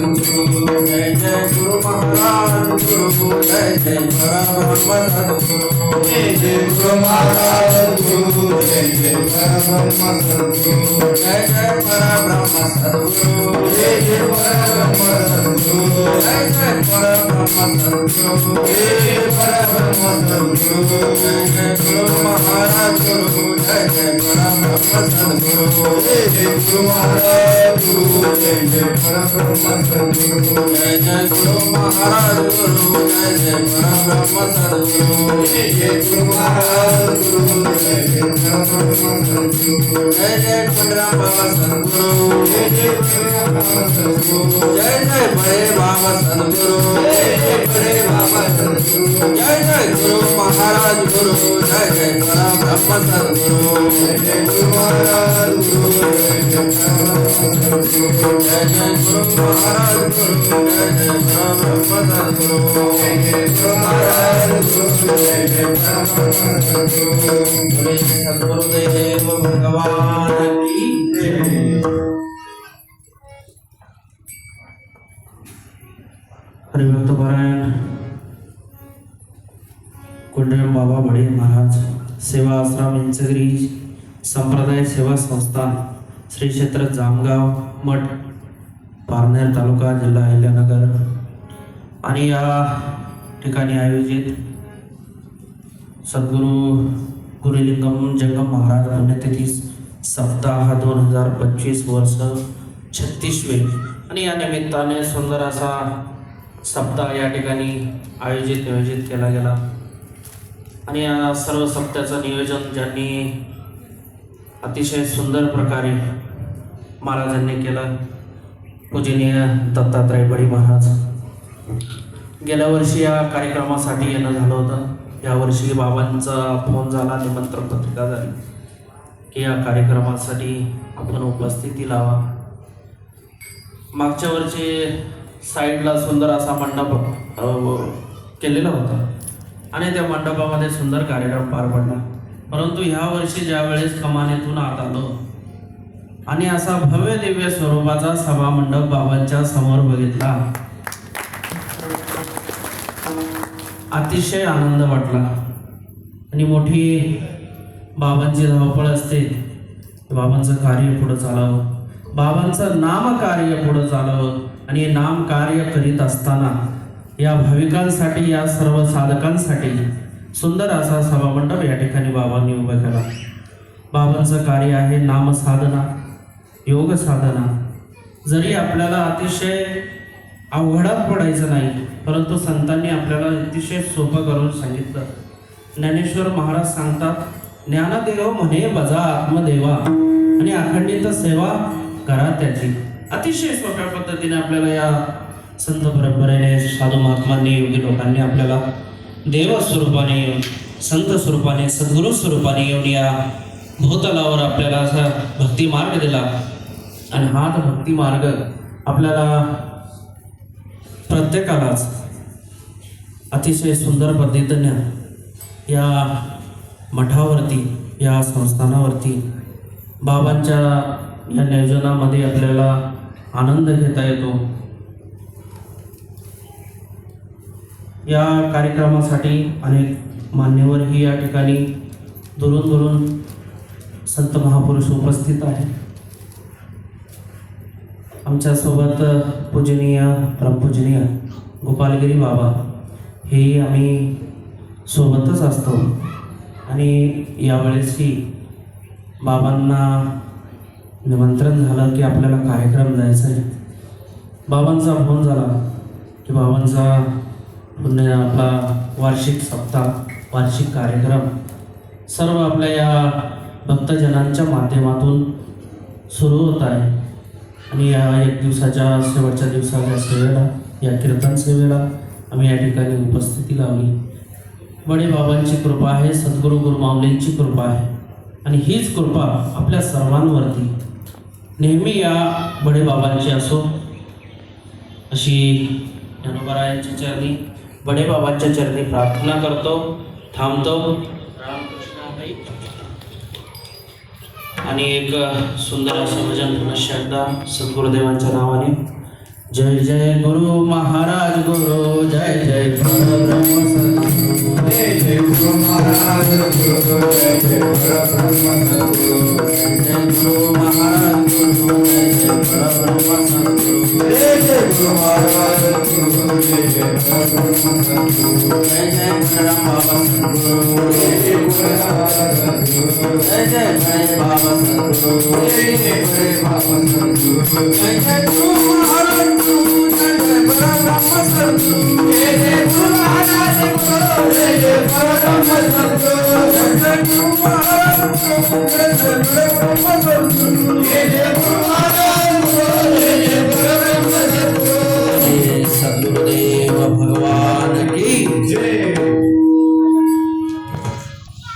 सद्गुरु जय जय गुरु महाराज गुरु जय जय परब्रह्म सद्गुरु जय जय गुरु महाराज गुरु जय जय परब्रह्म सद्गुरु जय जय परब्रह्म सद्गुरु जय जय परब्रह्म सद्गुरु जय जय परब्रह्म सद्गुरु जय जय परब्रह्म सद्गुरु जय जय गुरु महाराज गुरु जय जय परब्रह्म सद्गुरु जय जय गुरु महाराज गुरु जय जय परब्रह्म सद्गुरु जय जय गुरु महाराज गुरु जय जय परब्रह्म सद्गुरु जय जय गुरु महाराज गुरु जय जय परब्रह्म सद्गुरु जय जय पंडरा बाबा सद्गुरु जय जय परब्रह्म सद्गुरु जय जय बड़े बाबा सद्गुरु जय जय बड़े बाबा सद्गुरु जय जय गुरु महाराज गुरु जय जय परब्रह्म सद्गुरु जय जय गुरु महाराज गुरु जय जय परब्रह्म सद्गुरु जय जय गुरु महाराज गुरु जय जय परब्रह्म सद्गुरु जय जय गुरु महाराज गुरु जय जय परब्रह्म सद्गुरु बोले सद्गुरुदेव भगवान की जय हरिभक्त पारायण। कुंडल बाबा बडे महाराज सेवा आश्रम इंचगिरी संप्रदाय सेवा संस्थान श्री क्षेत्र जामगाव मठ पारनेर तालुका जिल्हा अहिल्यानगर. आणि या ठिकाणी आयोजित सद्गुरू गुरुलिंगम जंगम महाराज पुण्यतिथी सप्ताह दोन हजार पंचवीस वर्ष छत्तीसवे आणि या निमित्ताने सुंदर असा सप्ताह या ठिकाणी आयोजित नियोजित केला गेला. आणि या सर्व सप्त्याचं नियोजन ज्यांनी अतिशय सुंदर प्रकारे महाराजांनी केलं पूजनीय दत्तात्रय बडी महाराज. गेल्या वर्षी या कार्यक्रमासाठी येणं झालं होतं. यावर्षी बाबांचा फोन झाला निमंत्रण पत्रिका झाली. की या कार्यक्रमासाठी आपण उपस्थिती लावा. मागच्या वर्षी साईडला सुंदर असा मंडप केलेला होता. आणि त्या मंडपामध्ये सुंदर कार्यक्रम पार पडला. परंतु ह्या वर्षी ज्या वेळेस कमानीतून आत आलो आणि असा भव्य दिव्य स्वरूपाचा सभा मंडप बाबांच्या समोर बघितला अतिशय आनंद वाटला. आणि मोठी बाबांची धावपळ असते बाबांचं कार्य पुढं चालावं बाबांचं नामकार्य पुढं चालावं आणि नाम नामकार्य करीत असताना या भाविकांसाठी या सर्व साधकांसाठी सुंदर असा सभामंडप या ठिकाणी बाबांनी उभा केला. बाबांचं कार्य आहे नामसाधना योग साधना. जरी आपल्याला अतिशय अवघडात पडायचं नाही परंतु संतांनी आपल्याला अतिशय सोपं करून सांगितलं. ज्ञानेश्वर महाराज सांगतात ज्ञानदेव म्हणे बजा आत्मदेवा आणि अखंडित सेवा करा त्याची. अतिशय सोप्या पद्धतीने आपल्याला या संत परंपरेने साधू महात्मांनी योगी लोकांनी आपल्याला देव स्वरूपाने येऊन संत स्वरूपाने सद्गुरू स्वरूपाने येऊन या भूतलावर आपल्याला असा भक्ती मार्ग दिला. आणि हाच भक्ती मार्ग आपल्याला प्रत्येकालाच अतिशय सुंदर पद्धतीने या मठावरती या संस्थानावरती बाबांच्या या नियोजनामध्ये आपल्याला आनंद घेता येतो. या कार्यक्रमासाठी अनेक मान्यवरही या ठिकाणी दुरून दुरून संत महापुरुष उपस्थित आहेत. आमच्यासोबत पूजनीय परमपूजनीय गोपालगिरी बाबा हेही आम्ही सोबतच असतो. आणि यावेळेसही बाबांना निमंत्रण झालं की आपल्याला कार्यक्रम जायचं आहे बाबांचा फोन झाला की बाबांचा पुन्हा आपला वार्षिक सप्ताह वार्षिक कार्यक्रम सर्व आपल्या या भक्तजनांच्या माध्यमातून सुरू होत आहे. आणि या एक दिवसाच्या शेवटच्या दिवसाच्या सेवेला या कीर्तन सेवेला आम्ही या ठिकाणी उपस्थिती लावली. बडे बाबांची कृपा आहे सद्गुरू गुरुमावलींची कृपा आहे. आणि हीच कृपा आपल्या सर्वांवरती नेहमी या बडे बाबांची असो अशी ज्ञानोबरायांची चरणी बडे बाबांच्या चरणी प्रार्थना करतो थांबतो. आणि एक सुंदर असं भजन पुन्हा एकदा सद्गुरुदेवांच्या नावाने. जय जय गुरु महाराज गुरु जय जय परब्रह्म. जय जय गुरु महाराज गुरु जय जय जय जय